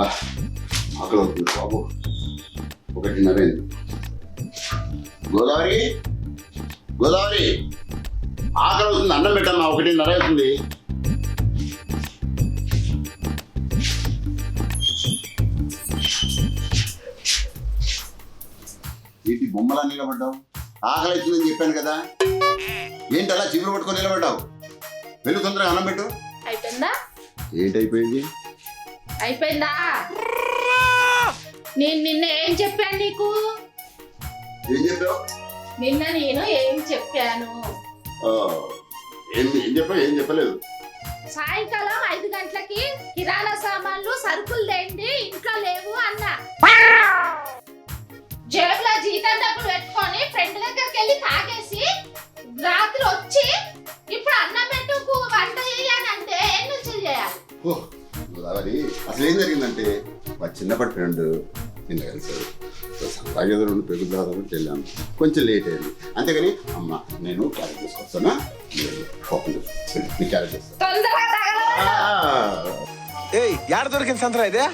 ఆకలి అవుతుంది బాబు. ఒకటిన్నర గోదావరి? గోదావరి! ఆకలి అవుతుంది అన్నం పెట్టమ్మా ఒకటిన్నర అవుతుంది. ఏంటి బొమ్మలా నిలబడ్డావు? ఆకలి అవుతుందని చెప్పాను కదా. ఏంటి అలా చిగురు పట్టుకొని నిలబడ్డావు? వెళ్ళు తొందరగా అన్నం పెట్టు. అయిపోయిందా? ఏంటైపోయింది అయిపోయిందా? నేను నిన్న ఏం చెప్పాను నీకు? ఏం చెప్పావు? నిన్న నేను ఏం చెప్పాను? ఆ, ఏం ఏం చెప్పావు? ఏం చెప్పలేదు. సాయంకాలం ఐదు గంటలకి కిరాణా సామాన్లు సరుకులు తేండి ఇంట్లో లేవు అన్న. జేబులో జీతం డబ్బులు పెట్టుకొని ఫ్రెండ్ దగ్గరికి వెళ్ళి తాగేసి రాత్రి వచ్చి ఇప్పుడు అన్నం పెట్టుకు వంట చేయాలంటే నుంచి చేయాలి? గోదావరి అసలు ఏం జరిగిందంటే మా చిన్నప్పటి ఫ్రెండ్ నిన్న కలిసాడు సో సరదాగా ఏదో రెండు దాదాపు వెళ్ళాను కొంచెం లేట్ అయింది. అంతేగాని అమ్మ నేను క్యారెట్ తీసుకొస్తానా? క్యారెట్ చేస్తా తొందరగా తగలబెట్టు. ఆ, ఏయ్ యాడ దొరికింది సంతరా ఇదే?